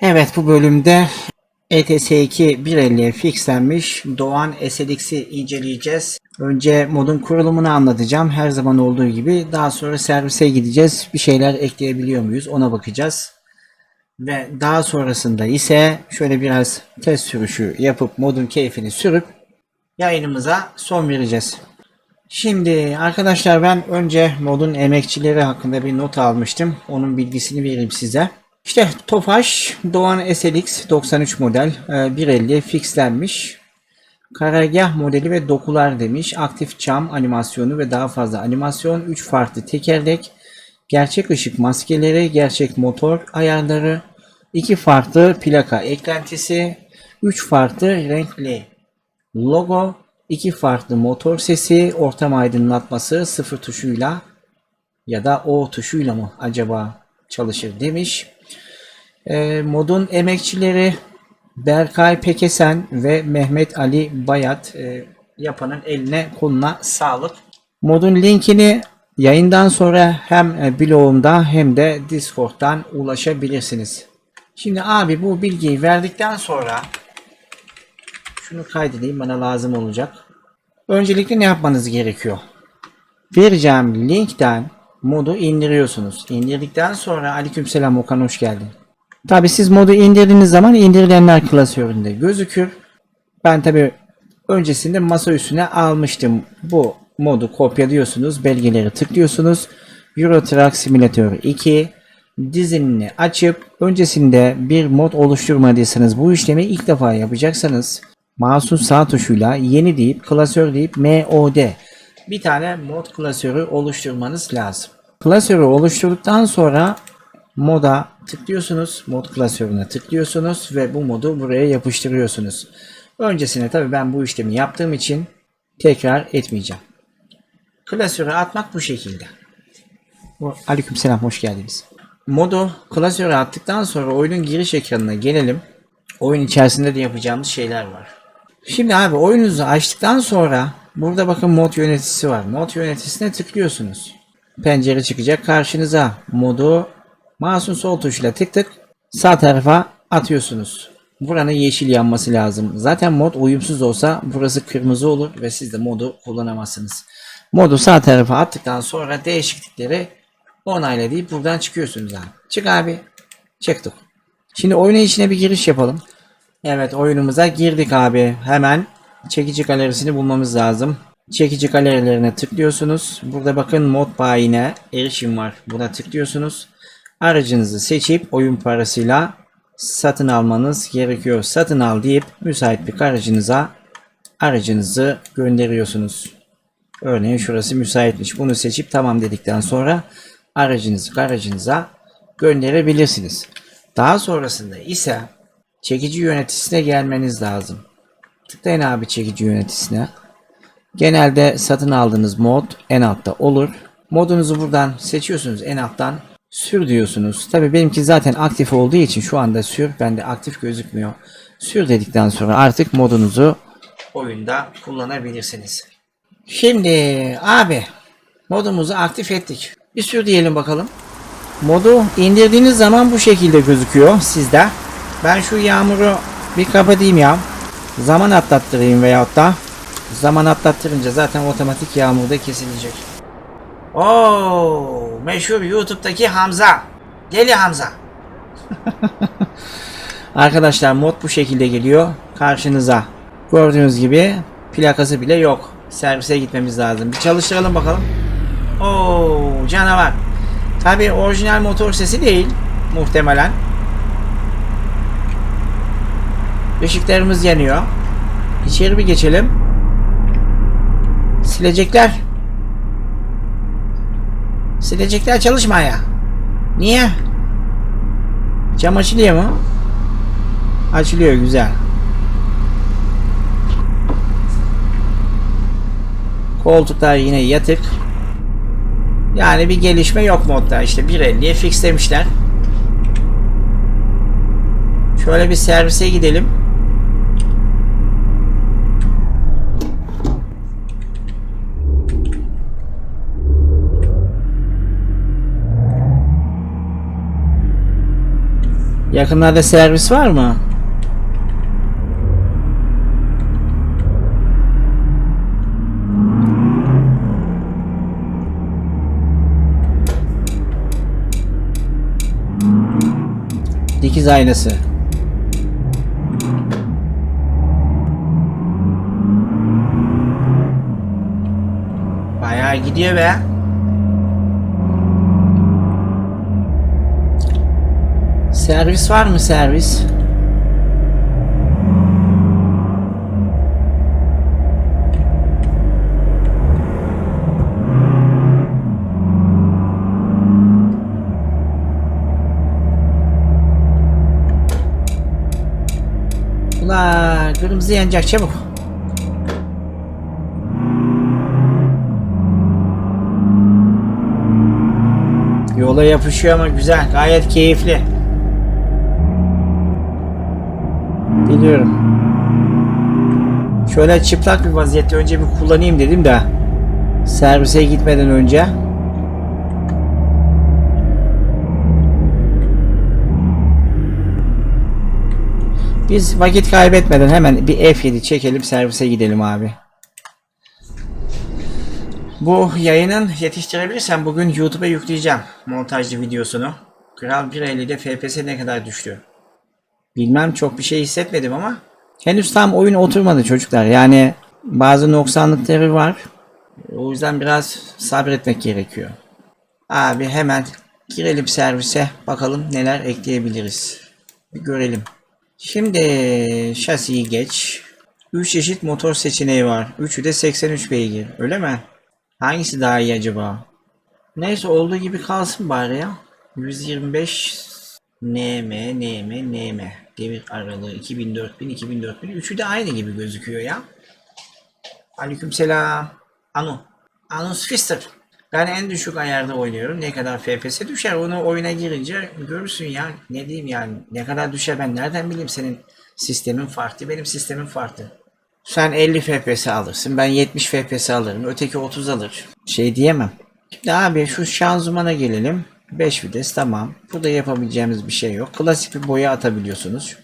Evet bu bölümde E ETS2 150'ye fixlenmiş Doğan SLX'i inceleyeceğiz. Önce modun kurulumunu anlatacağım her zaman olduğu gibi. Daha sonra servise gideceğiz. Bir şeyler ekleyebiliyor muyuz ona bakacağız. Ve daha sonrasında ise şöyle biraz test sürüşü yapıp modun keyfini sürüp yayınımıza son vereceğiz. Şimdi arkadaşlar ben önce modun emekçileri hakkında bir not almıştım. Onun bilgisini vereyim size. İşte Tofaş Doğan SLX 93 model e, 150 fixlenmiş. Karargah modeli ve dokular demiş. Aktif cam animasyonu ve daha fazla animasyon. 3 farklı tekerlek. Gerçek ışık maskeleri, gerçek motor ayarları, 2 farklı plaka eklentisi, 3 farklı renkli logo, 2 farklı motor sesi, ortam aydınlatması sıfır tuşuyla ya da O tuşuyla mı acaba çalışır demiş. E, modun emekçileri Berkay Pekesen ve Mehmet Ali Bayat e, yapanın eline koluna sağlık. Modun linkini yayından sonra hem e, blogumda hem de Discord'dan ulaşabilirsiniz. Şimdi abi bu bilgiyi verdikten sonra şunu kaydedeyim bana lazım olacak. Öncelikle ne yapmanız gerekiyor? Vereceğim linkten modu indiriyorsunuz. İndirdikten sonra aleykümselam Okan hoş geldin. Tabi siz modu indirdiğiniz zaman indirilenler klasöründe gözükür. Ben tabi öncesinde masa üstüne almıştım. Bu modu kopyalıyorsunuz. Belgeleri tıklıyorsunuz. Euro Truck Simulator 2 dizinini açıp öncesinde bir mod oluşturmadıysanız bu işlemi ilk defa yapacaksanız mouse'un sağ tuşuyla yeni deyip klasör deyip MOD bir tane mod klasörü oluşturmanız lazım. Klasörü oluşturduktan sonra moda tıklıyorsunuz. Mod klasörüne tıklıyorsunuz ve bu modu buraya yapıştırıyorsunuz. Öncesine tabi ben bu işlemi yaptığım için tekrar etmeyeceğim. Klasöre atmak bu şekilde. Aleykümselam hoş geldiniz. Modu klasöre attıktan sonra oyunun giriş ekranına gelelim. Oyun içerisinde de yapacağımız şeyler var. Şimdi abi oyununuzu açtıktan sonra burada bakın mod yöneticisi var. Mod yöneticisine tıklıyorsunuz. Pencere çıkacak karşınıza. Modu Mouse'un sol tuşuyla tık tık sağ tarafa atıyorsunuz. Buranın yeşil yanması lazım. Zaten mod uyumsuz olsa burası kırmızı olur ve siz de modu kullanamazsınız. Modu sağ tarafa attıktan sonra değişiklikleri onayla deyip buradan çıkıyorsunuz abi. Çık abi. Çıktık. Şimdi oyunun içine bir giriş yapalım. Evet oyunumuza girdik abi. Hemen çekici galerisini bulmamız lazım. Çekici galerilerine tıklıyorsunuz. Burada bakın mod bayine erişim var. Buna tıklıyorsunuz. Aracınızı seçip oyun parasıyla satın almanız gerekiyor. Satın al deyip müsait bir aracınıza aracınızı gönderiyorsunuz. Örneğin şurası müsaitmiş. Bunu seçip tamam dedikten sonra aracınızı aracınıza gönderebilirsiniz. Daha sonrasında ise çekici yöneticisine gelmeniz lazım. Tıklayın abi çekici yöneticisine. Genelde satın aldığınız mod en altta olur. Modunuzu buradan seçiyorsunuz en alttan. Sür diyorsunuz. Tabi benimki zaten aktif olduğu için şu anda sür. Bende aktif gözükmüyor. Sür dedikten sonra artık modunuzu oyunda kullanabilirsiniz. Şimdi abi modumuzu aktif ettik. Bir sür diyelim bakalım. Modu indirdiğiniz zaman bu şekilde gözüküyor sizde. Ben şu yağmuru bir kapatayım ya. Zaman atlattırayım veyahut da zaman atlattırınca zaten otomatik yağmurda kesilecek. Oo, meşhur YouTube'daki Hamza. Deli Hamza. Arkadaşlar mod bu şekilde geliyor karşınıza. Gördüğünüz gibi plakası bile yok. Servise gitmemiz lazım. Bir çalıştıralım bakalım. Oo, canavar. Tabi orijinal motor sesi değil muhtemelen. Işıklarımız yanıyor. İçeri bir geçelim. Silecekler. Silecekler çalışmaya. Niye? Cam açılıyor mu? Açılıyor güzel. Koltuklar yine yatık. Yani bir gelişme yok modda. İşte 1.50'ye fixlemişler. Şöyle bir servise gidelim. Yakınlarda servis var mı? Dikiz aynası. Bayağı gidiyor be. Servis var mı servis? Ula kırmızı yanacak çabuk. Yola yapışıyor ama güzel, gayet keyifli. Biliyorum. Şöyle çıplak bir vaziyette önce bir kullanayım dedim de servise gitmeden önce. Biz vakit kaybetmeden hemen bir F7 çekelim servise gidelim abi. Bu yayının yetiştirebilirsem bugün YouTube'a yükleyeceğim montajlı videosunu. Kral 1.50'de FPS ne kadar düştü? Bilmem çok bir şey hissetmedim ama henüz tam oyun oturmadı çocuklar. Yani bazı noksanlıkları var. O yüzden biraz sabretmek gerekiyor. Abi hemen girelim servise bakalım neler ekleyebiliriz. Bir görelim. Şimdi şasiyi geç. 3 çeşit motor seçeneği var. Üçü de 83 beygir. Öyle mi? Hangisi daha iyi acaba? Neyse olduğu gibi kalsın bari ya. 125 NM, NM, NM. Devir aralığı 2000, 4000, 2000, 4000. Üçü de aynı gibi gözüküyor ya. Aleykümselam. Anu. Anus Fister. Ben en düşük ayarda oynuyorum. Ne kadar FPS düşer onu oyuna girince görürsün ya. Ne diyeyim yani. Ne kadar düşer ben nereden bileyim senin sistemin farklı. Benim sistemim farklı. Sen 50 FPS alırsın. Ben 70 FPS alırım. Öteki 30 alır. Şey diyemem. Şimdi abi şu şanzımana gelelim. 5 vites tamam. Burada yapabileceğimiz bir şey yok. Klasik bir boya atabiliyorsunuz.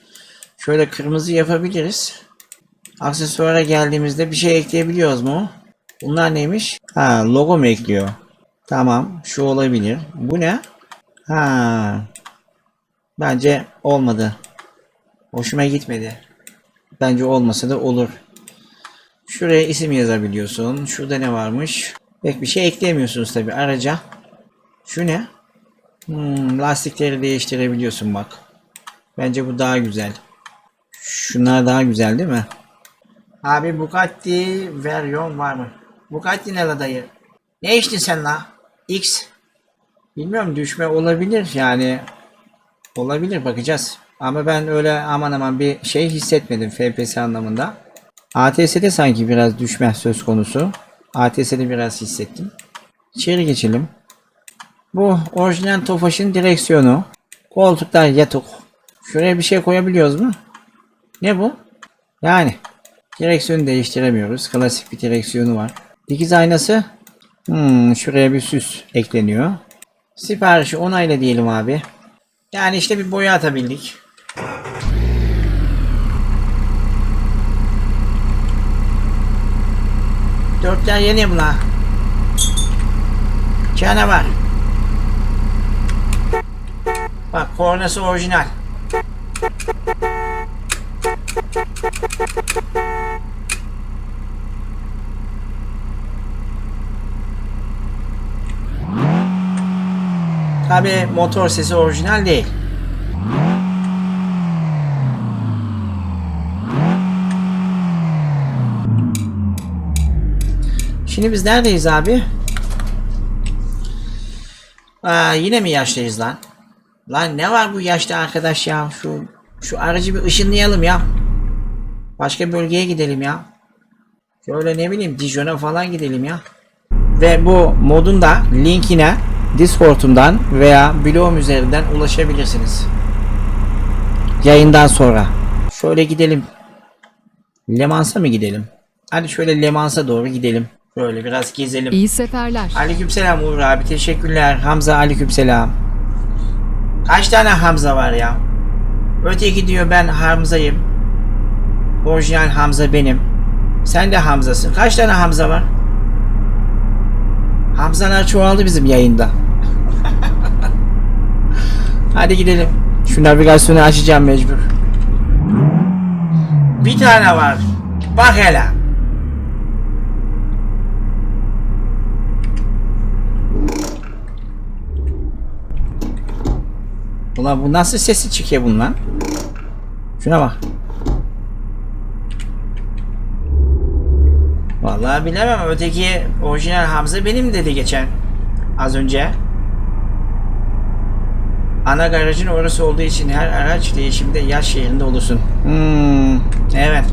Şöyle kırmızı yapabiliriz. Aksesuara geldiğimizde bir şey ekleyebiliyoruz mu? Bunlar neymiş? Ha logo mu ekliyor? Tamam şu olabilir. Bu ne? Ha. Bence olmadı. Hoşuma gitmedi. Bence olmasa da olur. Şuraya isim yazabiliyorsun. Şurada ne varmış? Pek bir şey ekleyemiyorsunuz tabi araca. Şu ne? Hmm, lastikleri değiştirebiliyorsun bak. Bence bu daha güzel. Şunlar daha güzel değil mi? Abi Bugatti Veyron var mı? Bugatti ne la dayı? Ne içtin sen la? X. Bilmiyorum düşme olabilir yani. Olabilir bakacağız. Ama ben öyle aman aman bir şey hissetmedim FPS anlamında. ATS'de sanki biraz düşme söz konusu. ATS'de biraz hissettim. İçeri geçelim. Bu orijinal Tofaş'ın direksiyonu. Koltuklar yatık. Şuraya bir şey koyabiliyoruz mu? Ne bu? Yani direksiyonu değiştiremiyoruz. Klasik bir direksiyonu var. Dikiz aynası. Hmm, şuraya bir süs ekleniyor. Siparişi onayla diyelim abi. Yani işte bir boya atabildik. Dörtler yeni buna. Canavar. Bak kornası orijinal. Tabi motor sesi orijinal değil. Şimdi biz neredeyiz abi? Aa, yine mi yaşlıyız lan? Lan ne var bu yaşta arkadaş ya? Şu şu aracı bir ışınlayalım ya. Başka bölgeye gidelim ya. Şöyle ne bileyim Dijon'a falan gidelim ya. Ve bu modun da linkine Discord'umdan veya blogum üzerinden ulaşabilirsiniz. Yayından sonra. Şöyle gidelim. Le Mans'a mı gidelim? Hadi şöyle Le Mans'a doğru gidelim. Şöyle biraz gezelim. İyi seferler. Aleykümselam Uğur abi teşekkürler. Hamza aleykümselam. Kaç tane Hamza var ya? Öteki diyor ben Hamza'yım. Orijinal Hamza benim. Sen de Hamza'sın. Kaç tane Hamza var? Hamzalar çoğaldı bizim yayında. Hadi gidelim. Şu navigasyonu açacağım mecbur. Bir tane var. Bak hele. Ulan bu nasıl sesi çıkıyor bundan? Şuna bak. Vallahi bilemem. Öteki orijinal Hamza benim dedi geçen. Az önce. Ana garajın orası olduğu için her araç değişimde yaş yerinde olursun. Hmm, evet.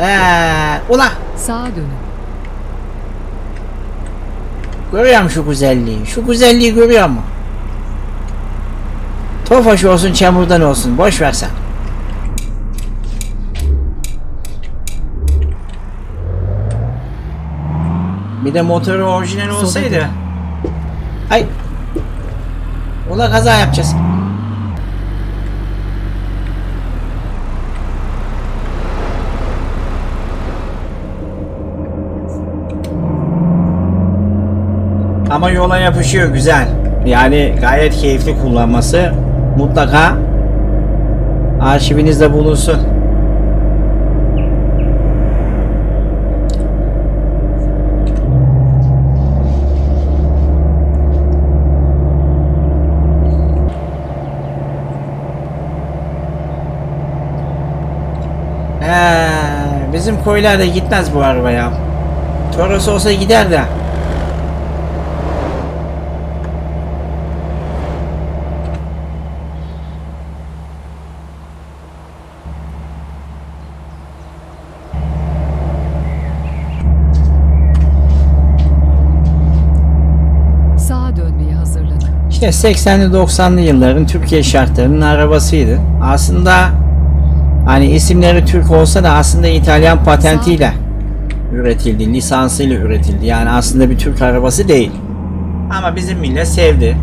Ee, ula Sağa dönün. Görüyor musun şu güzelliği? Şu güzelliği görüyor mu? Tofaş olsun çamurdan olsun boş ver sen. Bir de motoru orijinal olsaydı. Ay. Ula kaza yapacağız. Ama yola yapışıyor güzel. Yani gayet keyifli kullanması. Mutlaka arşivinizde bulunsun. He, bizim koylarda gitmez bu araba ya. Toros olsa gider de. İşte 80'li 90'lı yılların Türkiye şartlarının arabasıydı. Aslında hani isimleri Türk olsa da aslında İtalyan patentiyle üretildi, lisansıyla üretildi. Yani aslında bir Türk arabası değil. Ama bizim millet sevdi.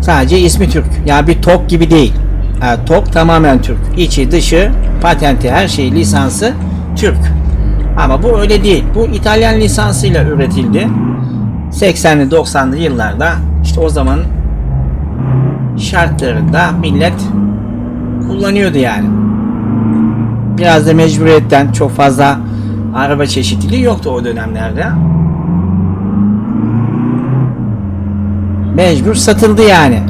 Sadece ismi Türk. Yani bir TOK gibi değil. Ha, TOK tamamen Türk. İçi, dışı, patenti, her şeyi, lisansı Türk. Ama bu öyle değil. Bu İtalyan lisansıyla üretildi. 80'li 90'lı yıllarda işte o zaman şartlarında millet kullanıyordu yani. Biraz da mecburiyetten çok fazla araba çeşitliliği yoktu o dönemlerde. Mecbur satıldı yani.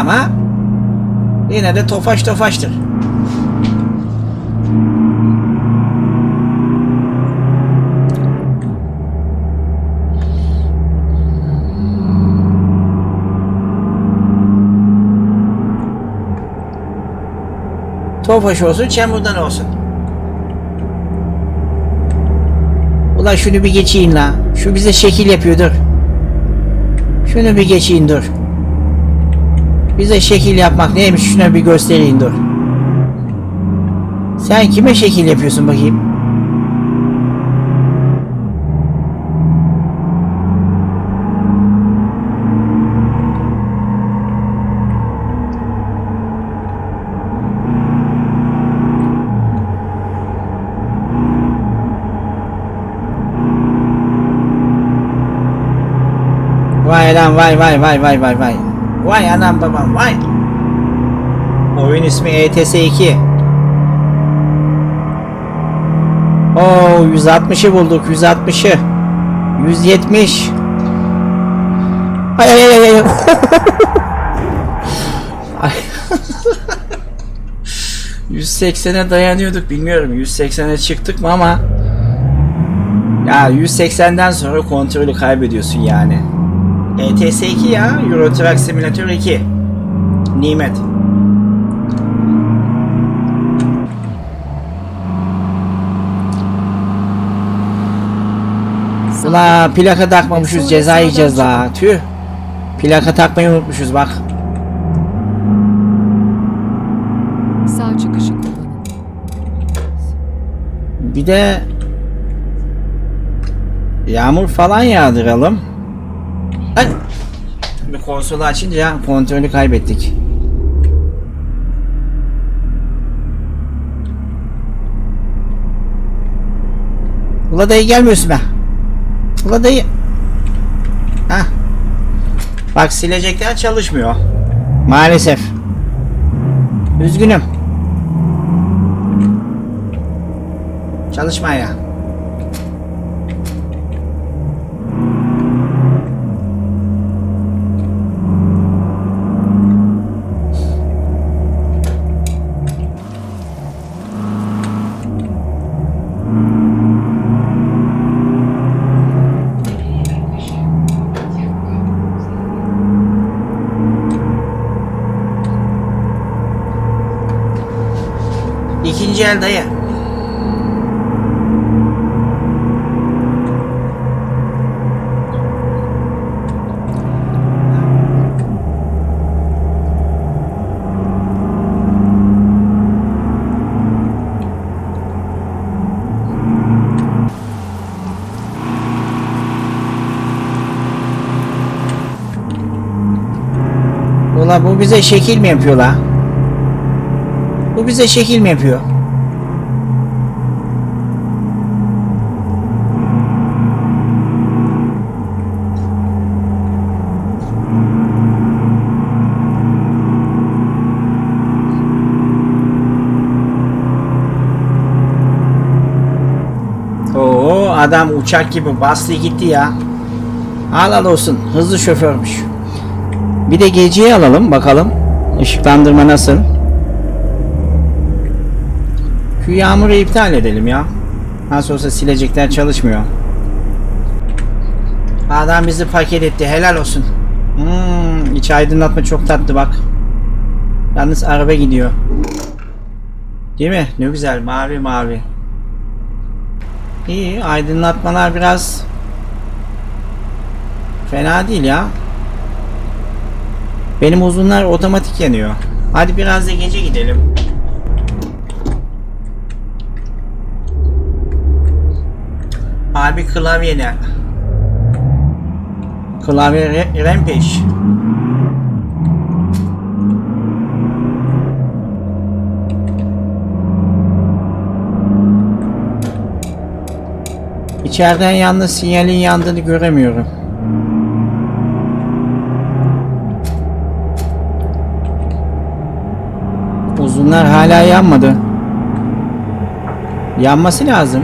Ama yine de tofaş tofaştır. Tofaş olsun, çamurdan olsun. Ulan şunu bir geçeyim la. Şu bize şekil yapıyor dur. Şunu bir geçeyim dur. Bize şekil yapmak neymiş şuna bir göstereyim dur. Sen kime şekil yapıyorsun bakayım? Lan vay vay vay vay vay vay. Vay anam babam vay. Oyun ismi E ETS 2. Oo 160'ı bulduk 160'ı. 170. Ay ay ay ay. ay. 180'e dayanıyorduk bilmiyorum 180'e çıktık mı ama ya 180'den sonra kontrolü kaybediyorsun yani. ETS 2 ya Euro Truck Simulator 2 Nimet. Ula plaka takmamışız ceza yiyeceğiz la. Tüh. Plaka takmayı unutmuşuz bak. Sağ çıkışı. Bir de yağmur falan yağdıralım. Ay! Bir konsolu açınca kontrolü kaybettik. Ula dayı gelmiyorsun be. Ula dayı. Hah. Bak silecekler çalışmıyor. Maalesef. Üzgünüm. Çalışma ya. İkinci el dayı. Bu bize şekil mi yapıyor la? Bu bize şekil mi yapıyor? Adam uçak gibi bastı gitti ya. Al olsun hızlı şoförmüş. Bir de geceyi alalım bakalım. Işıklandırma nasıl? Şu yağmuru iptal edelim ya. Nasıl olsa silecekler çalışmıyor. Adam bizi paket etti. Helal olsun. Hmm, iç aydınlatma çok tatlı bak. Yalnız araba gidiyor. Değil mi? Ne güzel mavi mavi. İyi aydınlatmalar biraz fena değil ya. Benim uzunlar otomatik yanıyor. Hadi biraz da gece gidelim. Abi klavye ne? Klavye Rampage. İçeriden yalnız sinyalin yandığını göremiyorum. Uzunlar hala yanmadı. Yanması lazım.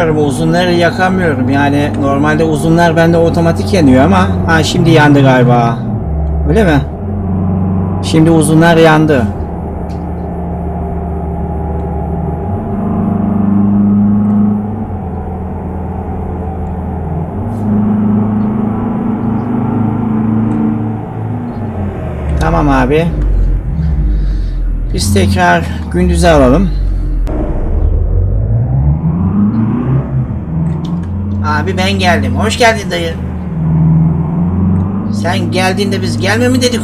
Bilmiyorum uzunları yakamıyorum yani normalde uzunlar bende otomatik yanıyor ama ha şimdi yandı galiba. Öyle mi? Şimdi uzunlar yandı. Tamam abi. Biz tekrar gündüze alalım. Abi ben geldim. Hoş geldin dayı. Sen geldiğinde biz gelme mi dedik?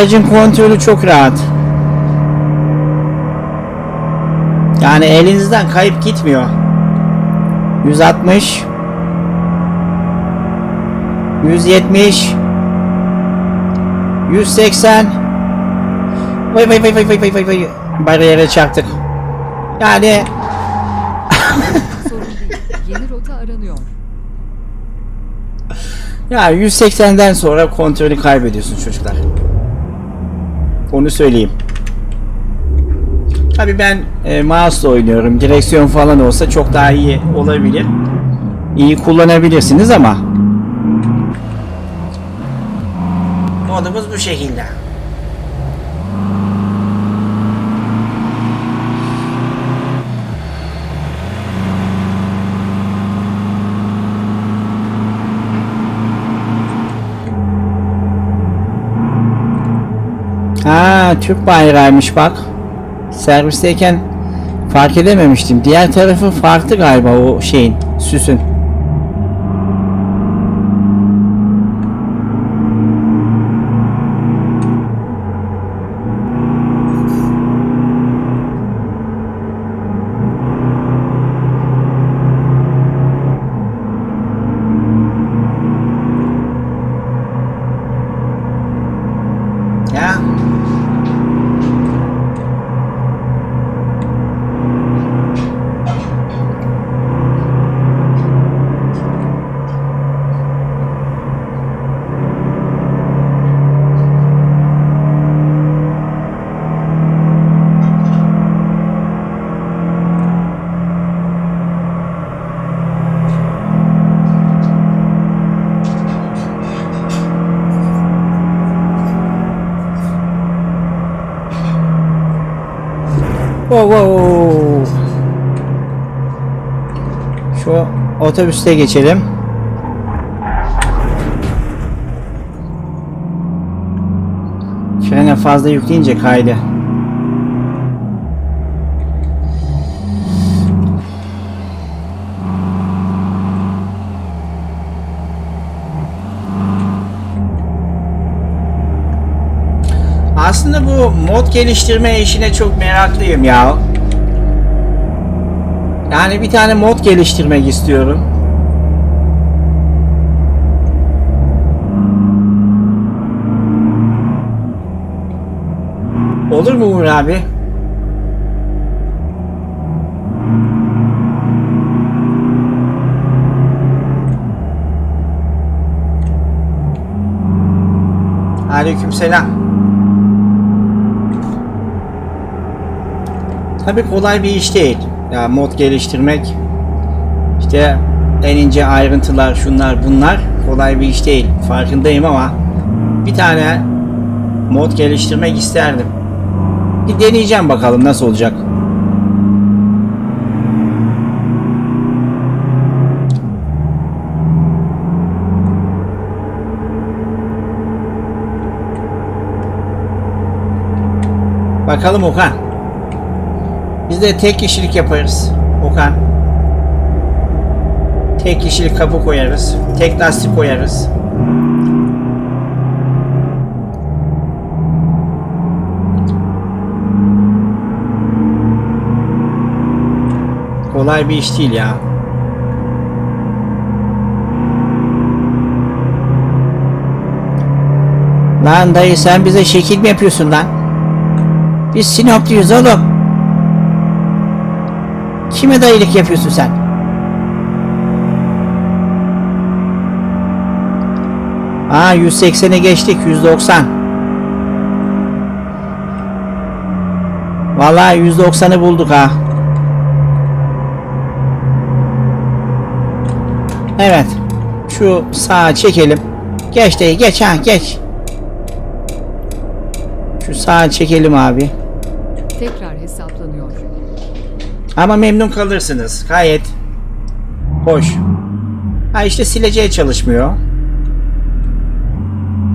Aracın kontrolü çok rahat. Yani elinizden kayıp gitmiyor. 160 170 180 Vay vay vay vay vay vay vay vay bariyere çarptık. Yani. Yeni rota ya 180'den sonra kontrolü kaybediyorsun çocuklar. Onu söyleyeyim. Tabii ben e, mouse'la oynuyorum. Direksiyon falan olsa çok daha iyi olabilir. İyi kullanabilirsiniz ama modumuz bu şekilde. Ha Türk bayrağıymış bak. Servisteyken fark edememiştim. Diğer tarafı farklı galiba o şeyin, süsün. Otobüste geçelim. Frene fazla yükleyince kaydı. Aslında bu mod geliştirme işine çok meraklıyım ya. Yani bir tane mod geliştirmek istiyorum. Olur mu Uğur abi? Aleykümselam. Tabii kolay bir iş değil. Ya mod geliştirmek işte en ince ayrıntılar şunlar bunlar kolay bir iş değil. Farkındayım ama bir tane mod geliştirmek isterdim. Bir deneyeceğim bakalım nasıl olacak. Bakalım Okan. Biz de tek kişilik yaparız. Okan. Tek kişilik kapı koyarız. Tek lastik koyarız. Kolay bir iş değil ya. Lan dayı sen bize şekil mi yapıyorsun lan? Biz Sinopluyuz oğlum. Kime dayılık yapıyorsun sen? Aa 180'e geçtik 190. Vallahi 190'ı bulduk ha. Evet. Şu sağa çekelim. Geç dayı geç ha geç. Şu sağa çekelim abi. Tekrar hesaplanıyor. Ama memnun kalırsınız. Gayet hoş. Ha işte sileceği çalışmıyor.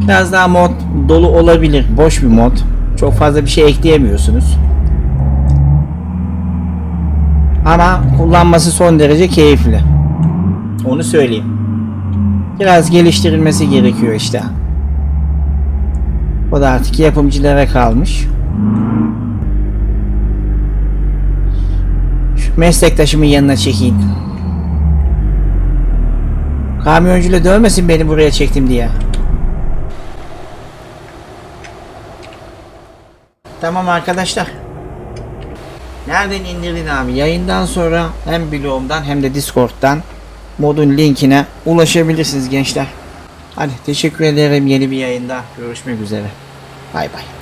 Biraz daha mod dolu olabilir. Boş bir mod. Çok fazla bir şey ekleyemiyorsunuz. Ama kullanması son derece keyifli. Onu söyleyeyim. Biraz geliştirilmesi gerekiyor işte. O da artık yapımcılara kalmış. Meslektaşımın yanına çekeyim. Kamyoncuyla dövmesin beni buraya çektim diye. Tamam arkadaşlar. Nereden indirdin abi? Yayından sonra hem blogumdan hem de Discord'dan modun linkine ulaşabilirsiniz gençler. Hadi teşekkür ederim yeni bir yayında. Görüşmek üzere. Bay bay.